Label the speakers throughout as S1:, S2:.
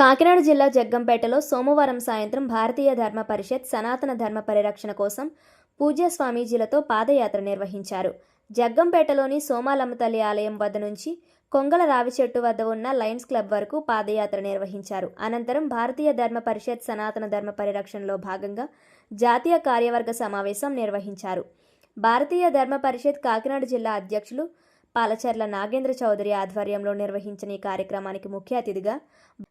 S1: కాకినాడ జిల్లా జగ్గంపేటలో సోమవారం సాయంత్రం భారతీయ ధర్మ పరిషత్ సనాతన ధర్మ పరిరక్షణ కోసం పూజ్య స్వామీజీలతో పాదయాత్ర నిర్వహించారు. జగ్గంపేటలోని సోమాలమ్మ తల్లి ఆలయం వద్ద నుంచి కొంగల రావి చెట్టు వద్ద ఉన్న లయన్స్ క్లబ్ వరకు పాదయాత్ర నిర్వహించారు. అనంతరం భారతీయ ధర్మ పరిషత్ సనాతన ధర్మ పరిరక్షణలో భాగంగా జాతీయ కార్యవర్గ సమావేశం నిర్వహించారు. భారతీయ ధర్మ పరిషత్ కాకినాడ జిల్లా అధ్యక్షులు పాలచర్ల నాగేంద్ర చౌదరి ఆధ్వర్యంలో నిర్వహించిన ఈ కార్యక్రమానికి ముఖ్య అతిథిగా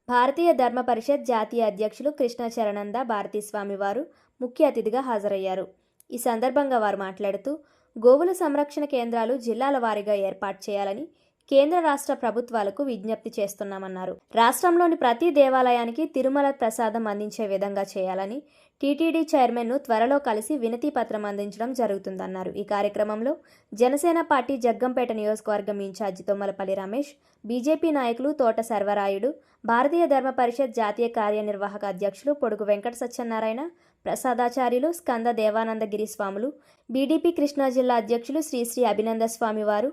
S1: భారతీయ ధర్మ పరిషత్ జాతీయ అధ్యక్షులు కృష్ణ చరణంద భారతీస్వామి వారు ముఖ్య అతిథిగా హాజరయ్యారు. ఈ సందర్భంగా వారు మాట్లాడుతూ గోవుల సంరక్షణ కేంద్రాలు జిల్లాల వారీగా ఏర్పాటు చేయాలని కేంద్ర రాష్ట్ర ప్రభుత్వాలకు విజ్ఞప్తి చేస్తున్నామన్నారు. రాష్ట్రంలోని ప్రతి దేవాలయానికి తిరుమల ప్రసాదం అందించే విధంగా చేయాలని టీటీడీ చైర్మన్ను త్వరలో కలిసి వినతి పత్రం అందించడం జరుగుతుందన్నారు. ఈ కార్యక్రమంలో జనసేన పార్టీ జగ్గంపేట నియోజకవర్గం ఇన్ఛార్జి తొమ్మలపల్లి రమేష్ బీజేపీ నాయకులు తోట సర్వరాయుడు భారతీయ ధర్మ పరిషత్ జాతీయ కార్యనిర్వాహక అధ్యక్షులు పొడుగు వెంకట సత్యనారాయణ ప్రసాదాచార్యులు స్కంద దేవానందగిరి స్వాములు బీడీపీ కృష్ణా జిల్లా అధ్యక్షులు శ్రీ శ్రీ అభినంద స్వామి వారు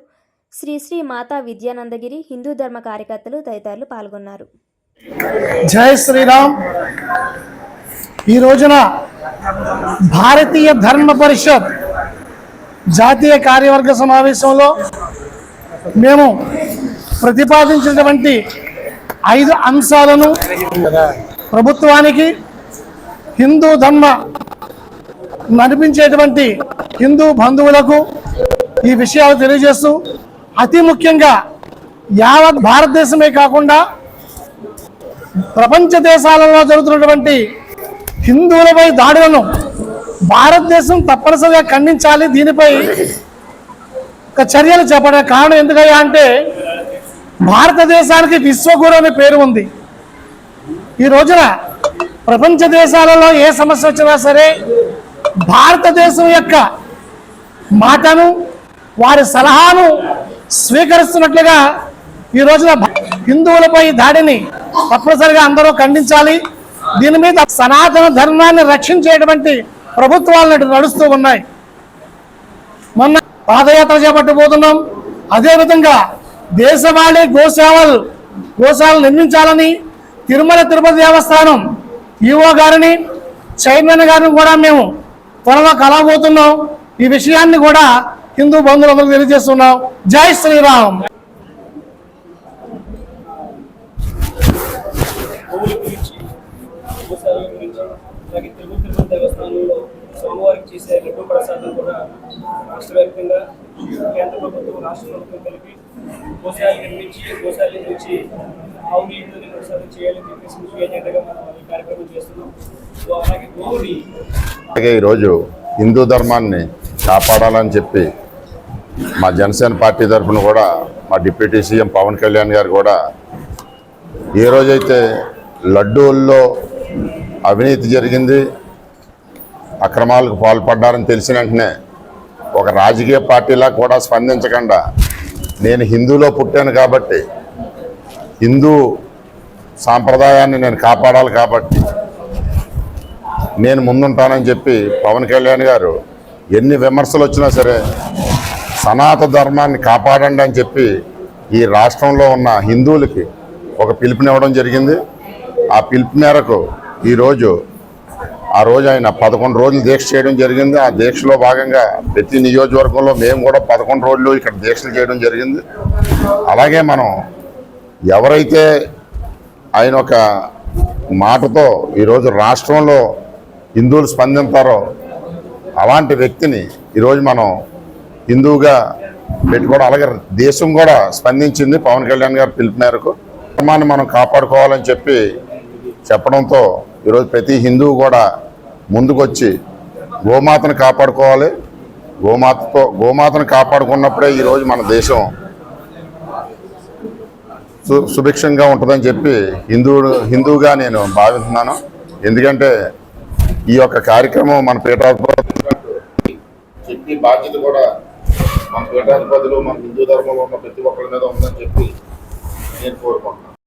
S1: శ్రీ శ్రీ మాతా విద్యానందగిరి హిందూ ధర్మ కార్యకర్తలు తదితరులు పాల్గొన్నారు.
S2: జై శ్రీరామ్. ఈ రోజున భారతీయ ధర్మ పరిషత్ జాతీయ కార్యవర్గ సమావేశంలో మేము ప్రతిపాదించినటువంటి ఐదు అంశాలను ప్రభుత్వానికి హిందూ ధర్మ నడిపించేటువంటి హిందూ బంధువులకు ఈ విషయాలు తెలియజేస్తూ అతి ముఖ్యంగా యావత్ భారతదేశమే కాకుండా ప్రపంచ దేశాలలో జరుగుతున్నటువంటి హిందువులపై దాడులను భారతదేశం తప్పనిసరిగా ఖండించాలి. దీనిపై ఒక చర్యలు చెప్పడం కారణం ఎందుకయ్యా అంటే భారతదేశానికి విశ్వగురు అనే పేరు ఉంది. ఈ రోజున ప్రపంచ దేశాలలో ఏ సమస్య వచ్చినా సరే భారతదేశం యొక్క మాటను వారి సలహాను స్వీకరిస్తున్నట్లుగా ఈ రోజున హిందువులపై దాడిని తప్పనిసరిగా అందరూ ఖండించాలి. దీని మీద సనాతన ధర్మాన్ని రక్షించేటువంటి ప్రభుత్వాలు నడుస్తూ ఉన్నాయి. మొన్న పాదయాత్ర చేపట్టబోతున్నాం. అదేవిధంగా దేశవాళీ గోశావలు గోశాలను నిర్మించాలని తిరుమల తిరుపతి దేవస్థానం ఈఓ గారిని చైర్మన్ గారిని కూడా మేము త్వరలో కలవబోతున్నాం. ఈ విషయాన్ని కూడా హిందూ బంధువులందరూ తెలియజేస్తున్నాం. జై శ్రీరామ్.
S3: తిరుమల దేవస్థానంలో సోమవారికి చేసే లడ్డు ప్రసాదం కూడా రాష్ట్ర వ్యాప్తంగా కేంద్ర ప్రభుత్వం రాష్ట్ర ప్రభుత్వం కలిపి నిర్మించి గోశాల నుంచి ఆవు నీటిని ప్రసాదం చేయాలని చెప్పేసి ముఖ్య ఎజెండాగా మనం ఈ కార్యక్రమం చేస్తున్నాం సో అలాగే గోవుని
S4: అలాగే ఈరోజు హిందూ ధర్మాన్ని కాపాడాలని చెప్పి మా జనసేన పార్టీ తరఫున కూడా మా డిప్యూటీ సీఎం పవన్ కళ్యాణ్ గారు కూడా ఏ రోజైతే లడ్డూల్లో అవినీతి జరిగింది అక్రమాలకు పాల్పడ్డారని తెలిసిన వెంటనే ఒక రాజకీయ పార్టీలా కూడా స్పందించకుండా నేను హిందూలో పుట్టాను కాబట్టి హిందూ సాంప్రదాయాన్ని నేను కాపాడాలి కాబట్టి నేను ముందుంటానని చెప్పి పవన్ కళ్యాణ్ గారు ఎన్ని విమర్శలు వచ్చినా సరే సనాత ధర్మాన్ని కాపాడండి అని చెప్పి ఈ రాష్ట్రంలో ఉన్న హిందువులకి ఒక పిలుపునివ్వడం జరిగింది. ఆ పిలుపు మేరకు ఈరోజు ఆ రోజు ఆయన పదకొండు రోజులు దీక్ష చేయడం జరిగింది. ఆ దీక్షలో భాగంగా ప్రతి నియోజకవర్గంలో మేము కూడా పదకొండు రోజులు ఇక్కడ దీక్షలు చేయడం జరిగింది. అలాగే మనం ఎవరైతే ఆయన ఒక మాటతో ఈరోజు రాష్ట్రంలో హిందువులు స్పందిస్తారో అలాంటి వ్యక్తిని ఈరోజు మనం హిందువుగా పెట్టుకోవడం అలాగే దేశం కూడా స్పందించింది పవన్ కళ్యాణ్ గారు పిలుపు మేరకు. ధర్మాన్ని మనం కాపాడుకోవాలని చెప్పి చెప్పడంతో ఈరోజు ప్రతి హిందువు కూడా ముందుకొచ్చి గోమాతను కాపాడుకోవాలి. గోమాతతో గోమాతను కాపాడుకున్నప్పుడే ఈరోజు మన దేశం సు సుభిక్షంగా ఉంటుందని చెప్పి హిందువుడు హిందువుగా నేను భావిస్తున్నాను. ఎందుకంటే ఈ యొక్క కార్యక్రమం మన పీఠాధిపతి చెప్పి బాధ్యత కూడా మన పీఠాధిపతులు మన హిందూ ధర్మంలో ఉన్న ప్రతి ఒక్కరి మీద ఉందని చెప్పి నేను కోరుకుంటున్నాను.